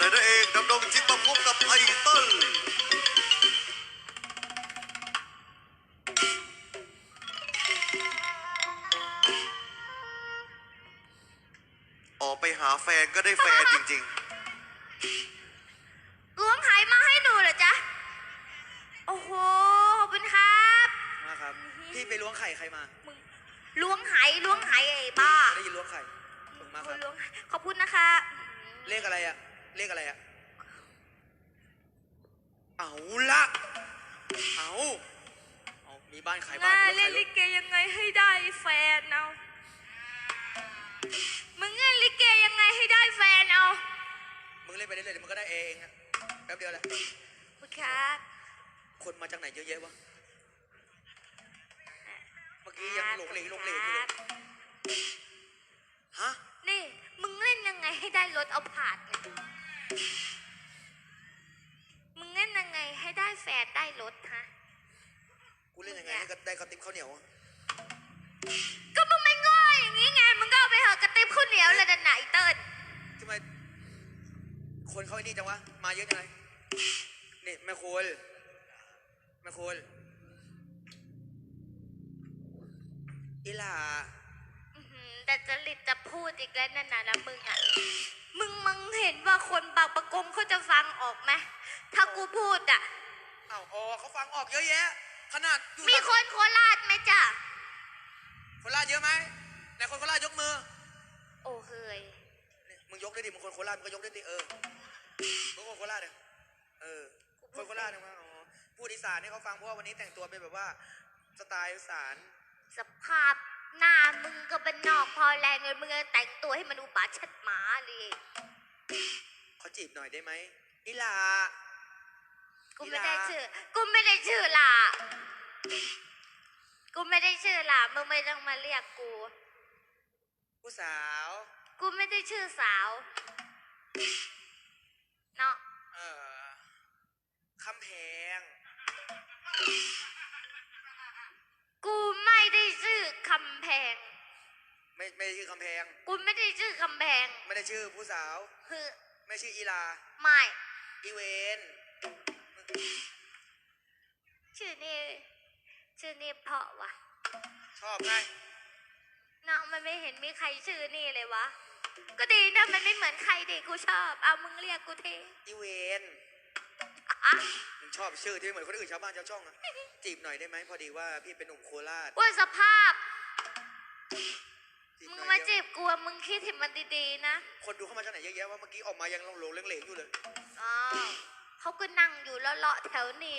นายนเองดำรงจิตมาพบกับไอเติ้ลออกไปหาแฟนก็ได้แฟนจริงล้วงหายมาให้หนูเหรอจ๊ะ โอ้โหขอบคุณครับ มาครับ พี่ไปล้วงไข่ใครมามึงล้วงหายล้วงหายไอ้บ้าไม่ได้ยินล้วงไข่ขอบคุณมากครับ ล้วงหายขอบคุณนะคะ เลขอะไรอะ เลขอะไรอะเอาละเอาเอามีบ้านขายบ้านงาไปเล่นล้วลิงไข่เกยังไงให้ได้แฟนเอา มึงเล่นลิเกยังไงให้ได้แฟนเอามึงเล่นไปเรื่อยๆเดี๋ยวมึงก็ได้เองอะแป๊บเดียวแหละขอบคุณครับคนมาจากไหนเยอะแยะวะ เมื่อกี้ยังหลงเหลงหลงเหลงอยู่คเลรัย กูเล่นยังไงให้ได้กระติบข้าวเหนียวอะก็มึงไม่โง่อย่างนี้ไง มึงก็เอาไปเหอะกระติบข้าวเหนียวเลยนะไหนเติ้ลทำไม คนเขาไอ้นี่จังวะ มาเยอะจังไงนี่แม่โคนแม่โคนอีหล่าอื้อหือแต่จริตจะพูดอีกแล้วนั่นน่ะนะมึงอะ มึงมึงเห็นว่าคนบางประกงเขาจะฟังออกไหมถ้ากูพูดอะอ้าวอ๋อเขาฟังออกเยอะแยะ ขนาดอยู่มีคนโคราชไหมจ้ะคนราชเยอะไหมไหนคนโคราชยกมือ โอ้เฮยนี่มึงยกได้ดิมึงคนโคราชมึงก็ยกได้ดิเออมึงคนโคราชเนี่ยเออคนโคราชเนี่ยมาอ๋อพูดอีสานให้เขาฟังเพราะว่าวันนี้แต่งตัวเป็นแบบว่าสไตล์อีสานสภาพหน้ามึงก็เป็นนอกพอแรงเลยมึงจะแต่งตัวให้มันอุบาทชัดหมาเลยเขาจีบหน่อยได้ไหมอีหลา กูไม่ได้อีหลาชื่อ กูไม่ได้ชื่อล่ะ กูไม่ได้ชื่อล่ะ มึงไม่ต้องมาเรียกกู ผู้สาว กูไม่ได้ชื่อสาว เนาะ เอ่อคำแพง กูไม่ได้ชื่อคำแพง ไม่ไม่ได้ชื่อคำแพง กูไม่ได้ชื่อคำแพง ไม่ได้ชื่อผู้สาว คือ ไม่ชื่ออีลา ไม่ อีเวน ชื่อนี่ชื่อนี่เพราะวะชอบไงน้องมันไม่เห็นมีใครชื่อนี่เลยวะ ก็ดีนะมันไม่เหมือนใครดิกูชอบ เอามึงเรียกกูทีอีเวนอะมึงชอบชื่อที่ไม่เหมือนคนอื่นชาวบ้านชาวช่องอะจีบหน่อยได้ไหมพอดีว่าพี่เป็นหนุ่มโคราชว่าสภาพจีบมึหงน่อยมาเดีจียวบกูอะมึงคิดถึงมันดีๆนะ คนดูเข้ามาจากไหนเยอะแยะว่าเมื่อกี้ออกมายังหลงๆเหลงๆอยู่เลยอ๋อ เขาก็นั่งอยู่แล้วเลาะแถวนี้